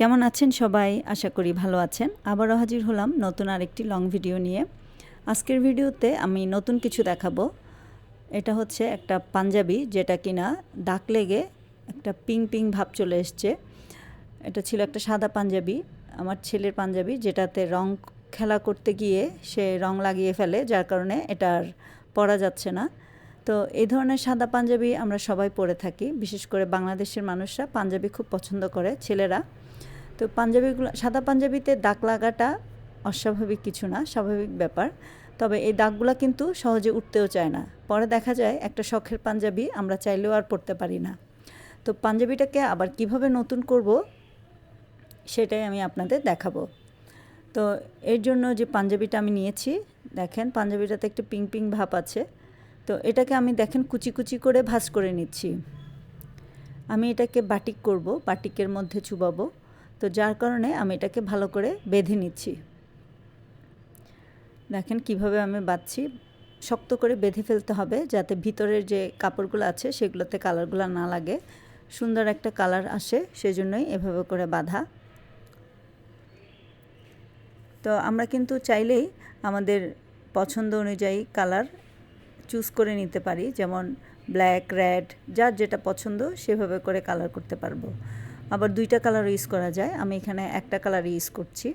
কেমন আছেন সবাই? আশা করি ভালো আছেন। আবারও হাজির হলাম নতুন আরেকটি লং ভিডিও নিয়ে। আজকের ভিডিওতে আমি নতুন কিছু দেখাবো। এটা হচ্ছে একটা পাঞ্জাবি যেটা কিনা দাগ লেগে একটা পিং পিং ভাব চলে এসছে। এটা ছিল একটা সাদা পাঞ্জাবি। আমার ছেলের পাঞ্জাবি যেটাতে রং খেলা করতে গিয়ে সে রং লাগিয়ে ফেলে, যার কারণে এটা আর পরা যাচ্ছে না। তো এই ধরনের সাদা পাঞ্জাবি আমরা সবাই পরে থাকি। বিশেষ করে বাংলাদেশের মানুষরা পাঞ্জাবি খুব পছন্দ করে, ছেলেরা। তো পাঞ্জাবিগুলো, সাদা পাঞ্জাবিতে দাগ লাগাটা অস্বাভাবিক কিছু না, স্বাভাবিক ব্যাপার। তবে এই দাগগুলো কিন্তু সহজে উঠতেও চায় না। পরে দেখা যায় একটা শখের পাঞ্জাবি আমরা চাইলেও আর পরতে পারি না। তো পাঞ্জাবিটাকে আবার কীভাবে নতুন করব, সেটাই আমি আপনাদের দেখাবো। তো এর জন্য যে পাঞ্জাবিটা আমি নিয়েছি, দেখেন পাঞ্জাবিটাতে একটু পিং পিং ভাব আছে। তো এটাকে আমি দেখেন কুচি কুচি করে ভাজ করে নিচ্ছি। আমি এটাকে বাটিক করব, বাটিকের মধ্যে চুবাবো। তো যার কারণে আমি এটাকে ভালো করে বেঁধে নিচ্ছি। দেখেন কীভাবে আমি বাঁধছি। শক্ত করে বেঁধে ফেলতে হবে যাতে ভিতরের যে কাপড়গুলো আছে সেগুলোতে কালারগুলো না লাগে। সুন্দর একটা কালার আসে সেজন্যই এভাবে করে বাঁধা। তো আমরা কিন্তু চাইলেই আমাদের পছন্দ অনুযায়ী কালার চুজ করে নিতে পারি। যেমন ব্ল্যাক, রেড, যার যেটা পছন্দ সেভাবে করে কালার করতে পারব। আবার দুইটা কালার ইউজ করা যায়। আমি এখানে একটা কালার ইউজ করছি।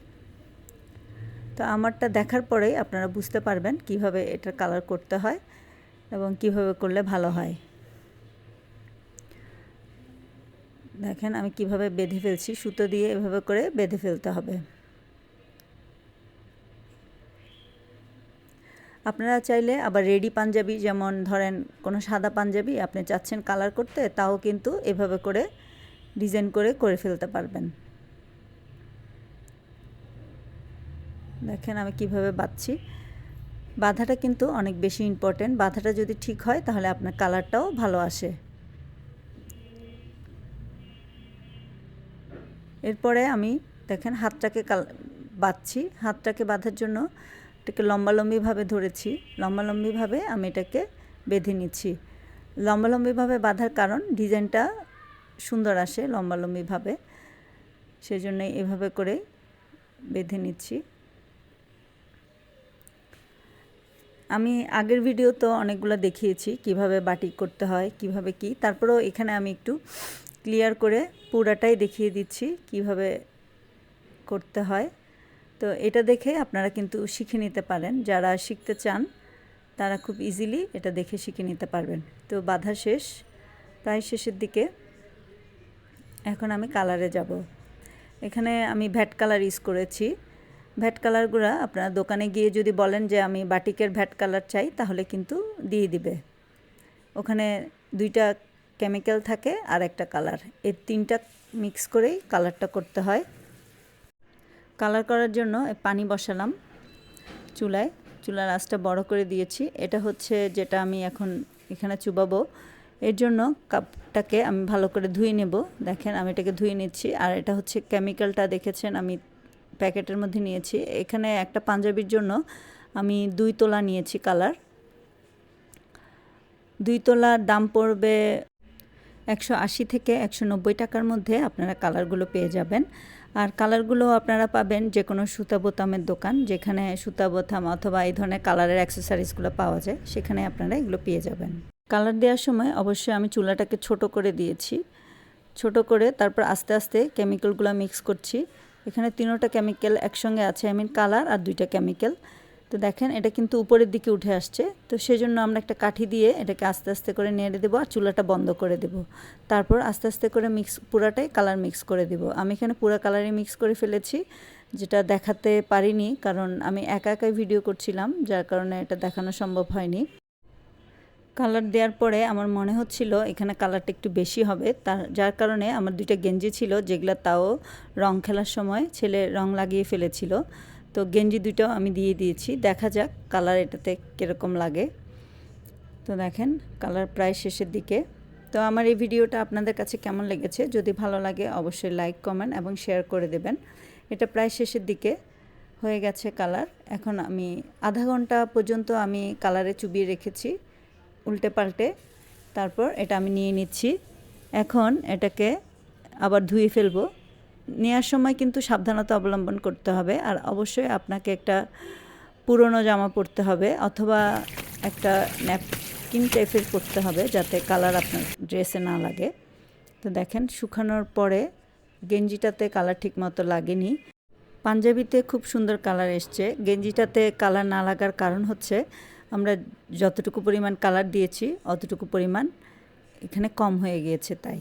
তো আমারটা দেখার পরেই আপনারা বুঝতে পারবেন কীভাবে এটা কালার করতে হয় এবং কীভাবে করলে ভালো হয়। দেখেন, আমি কীভাবে বেঁধে ফেলছি। সুতো দিয়ে এভাবে করে বেঁধে ফেলতে হবে। আপনারা চাইলে আবার রেডি পাঞ্জাবি, যেমন ধরেন কোনো সাদা পাঞ্জাবি, আপনি চাচ্ছেন কালার করতে, তাও কিন্তু এভাবে করে ডিজাইন করে করে ফেলতে পারবেন। দেখেন আমি কীভাবে বাঁধছি। বাঁধাটা কিন্তু অনেক বেশি ইম্পর্টেন্ট বাঁধাটা যদি ঠিক হয়, তাহলে আপনার কালারটাও ভালো আসে। এরপরে আমি দেখেন হাতটাকে কাল বাঁধছি। হাতটাকে বাঁধার জন্য এটাকে লম্বালম্বিভাবে ধরেছি। লম্বালম্বিভাবে আমি এটাকে বেঁধে নিচ্ছি। লম্বালম্বিভাবে বাঁধার কারণ ডিজাইনটা সুন্দর আসে লম্বালম্বিভাবে। সেজন্যই এভাবে করে বেঁধে নিচ্ছি। আমি আগের ভিডিও তো অনেকগুলো দেখিয়েছি, কীভাবে বাটি করতে হয়, কীভাবে কি। তারপরেও এখানে আমি একটু ক্লিয়ার করে পুরাটাই দেখিয়ে দিচ্ছি, কীভাবে করতে হয়। তো এটা দেখে আপনারা কিন্তু শিখে নিতে পারেন। যারা শিখতে চান, তারা খুব ইজিলি এটা দেখে শিখে নিতে পারবেন। তো বাধা শেষ, প্রায় শেষের দিকে। এখন আমি কালারে যাব। এখানে আমি ভ্যাট কালার ইউজ করেছি। ভ্যাট কালারগুলো আপনারা দোকানে গিয়ে যদি বলেন যে আমি বাটিকের ভ্যাট কালার চাই, তাহলে কিন্তু দিয়ে দিবে। ওখানে দুইটা কেমিক্যাল থাকে আর একটা কালার। এই তিনটা মিক্স করেই কালারটা করতে হয়। কালার করার জন্য পানি বসালাম চুলায়। চুলার আঁচটা বড় করে দিয়েছি। এটা হচ্ছে যেটা আমি এখন এখানে চুবাবো। এর জন্য কাপটাকে আমি ভালো করে ধুয়ে নেব। দেখেন, আমি এটাকে ধুয়ে নিচ্ছি। আর এটা হচ্ছে কেমিক্যালটা দেখেছেন, আমি প্যাকেটের মধ্যে নিয়েছি। এখানে একটা পাঞ্জাবির জন্য আমি দুই তোলা নিয়েছি কালার দুই তোলার দাম পড়বে একশো আশি থেকে একশো নব্বই টাকার মধ্যে আপনারা কালারগুলো পেয়ে যাবেন। আর কালারগুলো আপনারা পাবেন যে কোনো সুতা বোতামের দোকান, যেখানে সুতা বোতাম অথবা এই ধরনের কালারের অ্যাক্সেসারিজগুলো পাওয়া যায়, সেখানে আপনারা এগুলো পেয়ে যাবেন। কালার দেওয়ার সময় অবশ্যই আমি চুলাটাকে ছোট করে দিয়েছি। ছোট করে তারপর আস্তে আস্তে কেমিক্যালগুলো মিক্স করছি। এখানে তিনোটা কেমিক্যাল একসঙ্গে আছে, আই মিন কালার আর দুইটা কেমিক্যাল। তো দেখেন এটা কিন্তু উপরের দিকে উঠে আসছে। তো সেজন্য আমরা একটা কাঠি দিয়ে এটাকে আস্তে আস্তে করে নেড়ে দেবো আর চুলাটা বন্ধ করে দেব। তারপর আস্তে আস্তে করে মিক্স, পুরাটাই কালার মিক্স করে দেব। আমি এখানে পুরো কালারই মিক্স করে ফেলেছি, যেটা দেখাতে পারিনি, কারণ আমি একা একাই ভিডিও করছিলাম, যার কারণে এটা দেখানো সম্ভব হয়নি। কালার দেওয়ার পরে আমার মনে হচ্ছিল এখানে কালারটা একটু বেশি হবে। তার, যার কারণে আমার দুইটা গেঞ্জি ছিল, যেগুলো তাও রং খেলার সময় ছেলে রং লাগিয়ে ফেলেছিল। তো গেঞ্জি দুটো আমি দিয়ে দিয়েছি। দেখা যাক কালার এটাতে কীরকম লাগে। তো দেখেন, কালার প্রায় শেষের দিকে। তো আমার এই ভিডিওটা আপনাদের কাছে কেমন লেগেছে? যদি ভালো লাগে অবশ্যই লাইক, কমেন্ট এবং শেয়ার করে দেবেন। এটা প্রায় শেষের দিকে হয়ে গেছে কালার। এখন আমি আধা ঘণ্টা পর্যন্ত আমি কালারে চুবিয়ে রেখেছি। উল্টে পাল্টে। তারপর এটা আমি নিয়ে নিচ্ছি। এখন এটাকে আবার ধুয়ে ফেলব। নেওয়ার সময় কিন্তু সাবধানতা অবলম্বন করতে হবে। আর অবশ্যই আপনাকে একটা পুরনো জামা পরতে হবে অথবা একটা ন্যাপকিন টাইপের পরতে হবে যাতে কালার আপনার ড্রেসে না লাগে। তো দেখেন, শুকানোর পরে গেঞ্জিটাতে কালার ঠিক মতো লাগেনি। পাঞ্জাবিতে খুব সুন্দর কালার এসছে। গেঞ্জিটাতে কালার না লাগার কারণ হচ্ছে আমরা যতটুকু পরিমাণ কালার দিয়েছি অতটুকু পরিমাণ এখানে কম হয়ে গিয়েছে তাই।